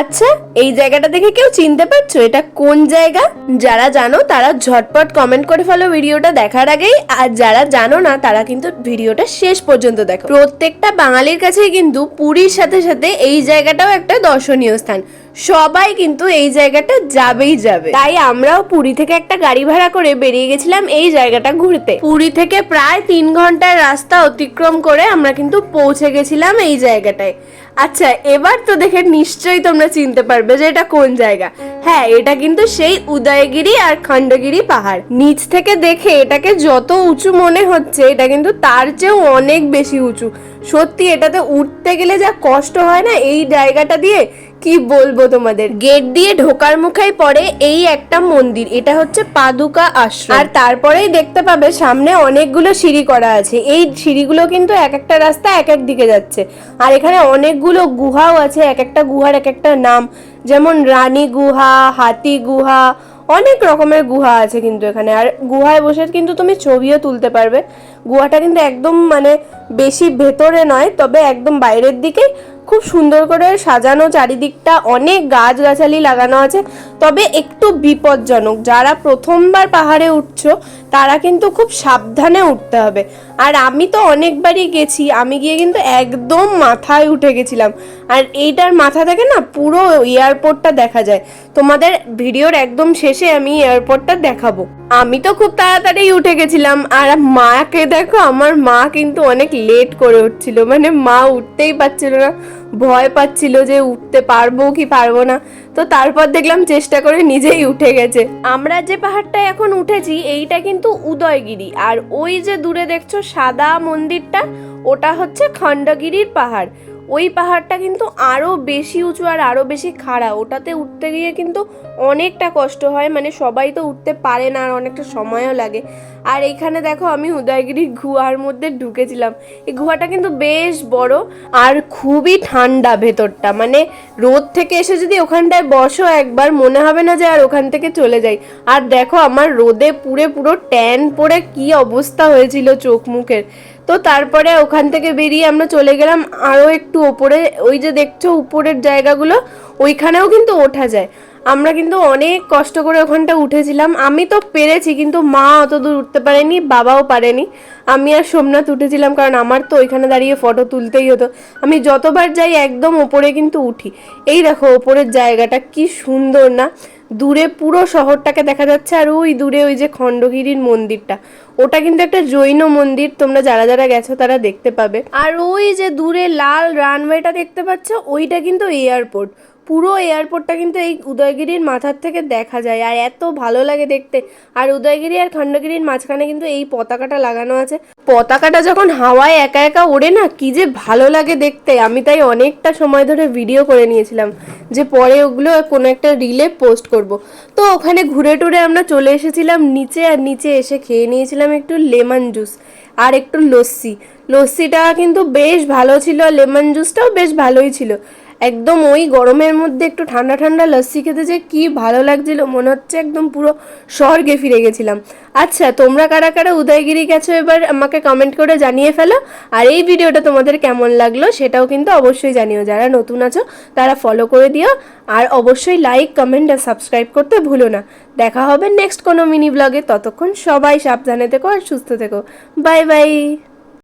আচ্ছা এই জায়গাটা দেখে কেউ চিনতে পারছ? এটা কোন জায়গা? যারা জানো তারা ঝটপট কমেন্ট করে ফেলো ভিডিওটা দেখার আগেই। আর যারা জানো না, তারা কিন্তু ভিডিওটা শেষ পর্যন্ত দেখো। প্রত্যেকটা বাঙালির কাছেই কিন্তু পুরীর সাথে সাথে এই জায়গাটাও একটা দর্শনীয় স্থান। সবাই কিন্তু এই জায়গাটা যাবেই যাবে। তাই আমরাও পুরী থেকে একটা গাড়ি ভাড়া করে বেরিয়ে গেছিলাম এই জায়গাটা ঘুরতে। পুরী থেকে প্রায় তিন ঘণ্টার রাস্তা অতিক্রম করে আমরা কিন্তু পৌঁছে গেছিলাম এই জায়গাটায়। আচ্ছা এবার তো দেখে নিশ্চয়ই তোমরা চিনতে পারবে যে এটা কোন জায়গা। হ্যাঁ এটা কিন্তু সেই উদয়গিরি আর খণ্ডগিরি পাহাড়। নিচ থেকে দেখে এটাকে যত উঁচু মনে হচ্ছে, এটা কিন্তু তার চেয়েও অনেক বেশি উঁচু। সত্যি, এটাতে উঠতে গেলে যা কষ্ট হয় না, এই জায়গাটা দিয়ে কি বলব তোমাদের? গেট দিয়ে ঢোকার মুখেই পড়ে এই একটা মন্দির। এটা হচ্ছে পাদুকা আশ্রম। আর তারপরেই দেখতে পাবে সামনে অনেকগুলো সিঁড়ি করা আছে। এই সিঁড়িগুলো কিন্তু এক একটা রাস্তা এক এক দিকে যাচ্ছে। আর এখানে অনেকগুলো গুহাও আছে এক একটা গুহার এক একটা নাম। যেমন রানী গুহা, হাতি গুহা, অনেক রকমের গুহা আছে কিন্তু এখানে। আর গুহায় বসে কিন্তু তুমি ছবিও তুলতে পারবে। গুহাটা কিন্তু একদম মানে বেশি ভেতরে নয়, তবে একদম বাইরের দিকে খুব সুন্দর করে সাজানো চারিদিকটা, অনেক গাছগাছালি লাগানো আছে। তবে একটু বিপজ্জনক, যারা প্রথমবার পাহাড়ে উঠছো, তারা কিন্তু খুব সাবধানে উঠতে হবে। আর আমি তো অনেকবারই গেছি, আমি গিয়ে কিন্তু একদম মাথায় উঠে গেছিলাম। আর এইটার মাথা থেকে না পুরো এয়ারপোর্টটা দেখা যায়। তোমাদের ভিডিওর একদম শেষে আমি এয়ারপোর্টটা দেখাবো। আমি তো খুব তাড়াতাড়ি উঠে গেছিলাম, আর মাকে দেখো, আমার মা কিন্তু অনেক লেট করে উঠছিল। মানে মা উঠতেই পারছিল না। ভয় পাচ্ছিল যে উঠতে পারব কি পারব না। তো তারপর দেখলাম চেষ্টা করে নিজেই উঠে গেছে। আমরা যে পাহাড়টা এখন উঠেছি, এইটা কিন্তু উদয়গিরি। আর ওই যে দূরে দেখছ সাদা মন্দিরটা ওটা হচ্ছে খণ্ডগিরির পাহাড়। ওই পাহাড়টা কিন্তু আরও বেশি উঁচু আর আরও বেশি খাড়া। ওটাতে উঠতে গিয়ে কিন্তু অনেকটা কষ্ট হয় মানে সবাই তো উঠতে পারে না আর অনেকটা সময়ও লাগে। আর এখানে দেখো আমি উদয়গিরির গুহার মধ্যে ঢুকেছিলাম। এই গুহাটা কিন্তু বেশ বড় আর খুবই ঠান্ডা ভেতরটা। মানে রোদ থেকে এসে যদি ওখানটায় বসো একবার, মনে হবে না যে আর ওখান থেকে চলে যাই। আর দেখো আমার রোদে পুরে পুরো ট্যান পড়ে কি অবস্থা হয়েছিল চোখ মুখের। তো তারপরে ওখান থেকে বেরিয়ে আমরা চলে গেলাম আরও একটু ওপরে। ওই যে দেখছ উপরের জায়গাগুলো, ওইখানেও কিন্তু ওঠা যায়। আমরা কিন্তু অনেক কষ্ট করে ওখানটা উঠেছিলাম। আমি তো পেরেছি, কিন্তু মা অত দূর উঠতে পারেনি, বাবাও পারেনি। আমি আর সোমনাথ উঠেছিলাম, কারণ আমার তো ওইখানে দাঁড়িয়ে ফটো তুলতেই হতো। আমি যতবার যাই একদম ওপরে কিন্তু উঠি। এই দেখো, ওপরের জায়গাটা কি সুন্দর না? দূরে পুরো শহরটাকে দেখা যাচ্ছে, আর ওই দূরে ওই যে খণ্ডগিরির মন্দিরটা। ওটা কিন্তু একটা জৈন মন্দির, তোমরা যারা যারা গেছো তারা দেখতে পাবে। আর ওই যে দূরে লাল রানওয়েটা দেখতে পাচ্ছ, ওইটা কিন্তু এয়ারপোর্ট পুরো এয়ারপোর্টটা কিন্তু এই উদয়গিরির মাথার থেকে দেখা যায়, আর এত ভালো লাগে দেখতে। আর উদয়গিরি আর খণ্ডগিরির মাঝখানে কিন্তু এই পতাকাটা লাগানো আছে। পতাকাটা যখন হাওয়ায় একা একা ওড়ে না, কি যে ভালো লাগে দেখতে। আমি তাই অনেকটা সময় ধরে ভিডিও করে নিয়েছিলাম যে পরে ওগুলো কোনো একটা রিলে পোস্ট করব। তো ওখানে ঘুরে টুরে আমরা চলে এসেছিলাম নিচে, আর নিচে এসে খেয়ে নিয়েছিলাম একটু লেমন জুস আর একটু লস্যি। লস্যিটা কিন্তু বেশ ভালো ছিল, লেমন জুসটাও বেশ ভালোই ছিল। একদম ওই গরমের মধ্যে একটু ঠান্ডা ঠান্ডা লস্যি খেতে যে কি ভালো লাগছিল, মনে হচ্ছে একদম পুরো স্বর্গে ফিরে গেছিলাম। আচ্ছা তোমরা কারা কারা উদয়গিরি গেছো এবার আমাকে কমেন্ট করে জানিয়ে ফেলো। আর এই ভিডিওটা তোমাদের কেমন লাগল সেটাও কিন্তু অবশ্যই জানিও। যারা নতুন আছো, তারা ফলো করে দিও। আর অবশ্যই লাইক কমেন্ট আর সাবস্ক্রাইব করতে ভুলো না। দেখা হবে নেক্সট কোনো মিনি ব্লগে ততক্ষণ সবাই সাবধানে থেকো আর সুস্থ থেকো। Bye bye